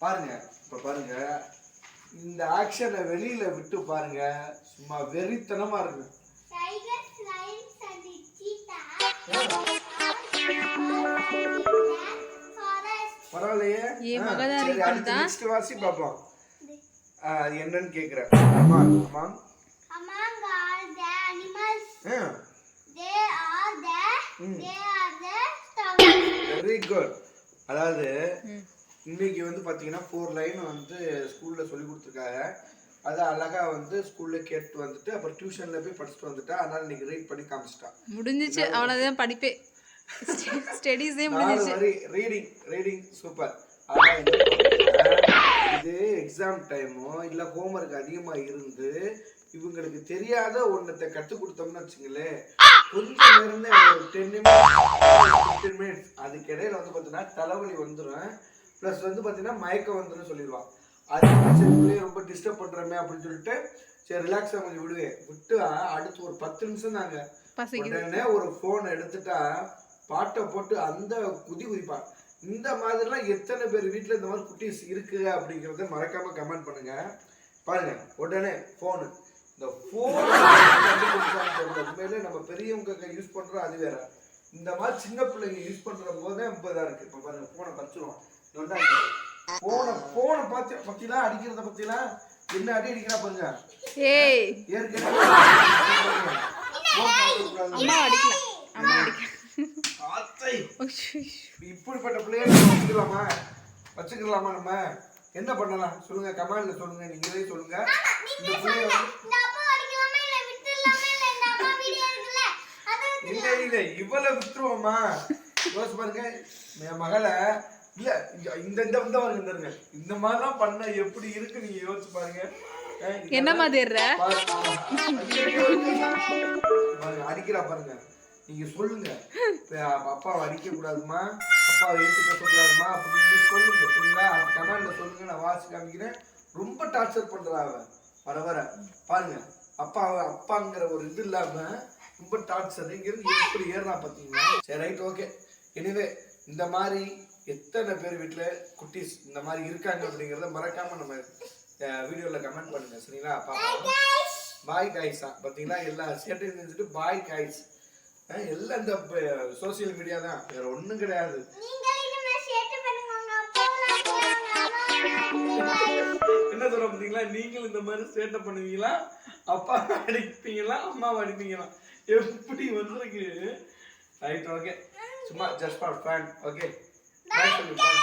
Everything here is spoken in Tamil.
பாருங்க இப்ப பாருங்க. இந்த ஆக்ஷனை வெளியில விட்டு பாருங்க. சும்மா வெறித்தனமா இருக்கு. பரவாயில்லையே? நெக்ஸ்ட் வாசி பார்ப்போம் என்னன்னு கேக்குறேன். ஆமா ஆமா Among all the animals, ah. they are the hmm. they are the strongest. Very good அதாவது இன்னைக்கு வந்து பாத்தீங்கன்னா ஃபோர் லைன் வந்து ஸ்கூல்ல சொல்லி கொடுத்துருக்காங்க. அதை அழகா வந்து ஸ்கூல்ல கேட்டு வந்துட்டு அப்புறம் டியூஷன்ல போய் படிச்சுட்டு வந்துட்டா. அதனால இன்னைக்கு ரீட் பண்ணி காமிச்சிட்டான் முடிஞ்சிச்சு. அவ்வளோதான் படிப்பே. ஸ்டடீஸே முடிஞ்சிச்சு. ரீடிங் ரீடிங் சூப்பர் இது எக்ஸாம் டைமோ இல்ல ஹோம்ஒர்க் அதிகமா இருந்து இவங்களுக்கு தெரியாத ஒன்றத்தை கற்றுக் கொடுத்தோம்னு வச்சுங்களேன். கொஞ்ச நேரம் ஒரு டென் மினிட்ஸ் ஃபிஃப்டீன் மினிட்ஸ் வந்து பார்த்தீங்கன்னா தலைவலி வந்துடும் ப்ளஸ் வந்து பார்த்தீங்கன்னா மயக்கம் வந்துடும் சொல்லிடுவான் அது சரி ரொம்ப டிஸ்டர்ப் பண்ணுறோமே அப்படின்னு சொல்லிட்டு சரி ரிலாக்ஸாக கொஞ்சம் விடுவேன் விட்டு அடுத்து ஒரு பத்து நிமிஷம் தாங்க. உடனே ஒரு ஃபோன் எடுத்துட்டா பாட்டை போட்டு அந்த குதி குதிப்பான் இந்த மாதிரிலாம் எத்தனை பேர் வீட்டில் இந்த மாதிரி குட்டீஸ் இருக்கு அப்படிங்கிறத மறக்காம கமெண்ட் பண்ணுங்க. பாருங்க உடனே ஃபோனு இந்த ஃபோன் உண்மையிலே நம்ம பெரியவங்க யூஸ் பண்றோம் அது வேற. இந்த மாதிரி சின்ன பிள்ளைங்க யூஸ் பண்ற போதே இப்போ இருக்கு. இப்போ பாருங்க ஃபோனை பறிச்சிருவோம் ஃபோனை ஃபோனை பார்த்து பத்திலாம் அடிக்கிறத பத்திலாம் என்ன அடி அடிக்கிறா பாருங்க. ஏய். ஏற்கனவே. அம்மா அடிக்கல. அம்மா அடிக்கல. ஆத்தை உய்யோ. இப்படிப்பட்ட பிள்ளைய வச்சுக்கலாமா? வச்சுக்கலாமா நம்ம? என்ன பண்ணலாம்? சொல்லுங்க கமெண்ட்ல சொல்லுங்க நீங்களே சொல்லுங்க. இந்த பிள்ளைய அடிக்கலாமா இல்ல இல்ல இந்த அம்மா வீடியோ இருக்குல்ல அது இல்ல இல்ல இவளை விட்டுருவோமா யோசிச்சு பாருங்க என் மகளை இல்ல இந்த இந்த இந்த பாருங்க இந்த மாதிரிலாம் பண்ண எப்படி இருக்கு நீங்க யோசிச்சு பாருங்க. என்ன பாருங்க, அடிக்கிறா பாருங்க. நீங்க சொல்லுங்க. அப்பாவை அடிக்க கூடாதுமா? அப்பாவை பேச கூடாதுமா அப்படின்னு சொல்லுங்க சரிங்களா அந்த கமெண்ட்ல சொல்லுங்க நான் வாசி காமிக்கிறேன். ரொம்ப டார்ச்சர் பண்றா அவ. வர வர. பாருங்க அப்பா அப்பாங்கிற ஒரு இது இல்லாம ரொம்ப டார்ச்சர். இங்க இருந்து எப்படி ஏறா பாத்தீங்களா? சரி ரைட் ஓகே. எனிவே இந்த மாதிரி எத்தனை பேர் வீட்ல குட்டீஸ் இந்த மாதிரி இருக்காங்க அப்படிங்கறத மறக்காம நம்ம வீடியோல கமெண்ட் பண்ணுங்க. சரிங்களா? பாப்போம் பாய் காய்ஸா பார்த்தீங்களா எல்லா சேட்டையும் செஞ்சுட்டு பாய் காய்ஸ் எல்லாம் இந்த சோசியல் மீடியா தான். வேற ஒண்ணும் கிடையாது. என்ன சொல்ற பார்த்தீங்களா நீங்களும் இந்த மாதிரி சேட்டை பண்ணுவீங்களா? அப்பா அடிப்பீங்களா? அம்மாவை அடிப்பீங்களா? எப்படி வந்திருக்கு? ரைட் ஓகே சும்மா just for fun okay bye சொல்லு பாய்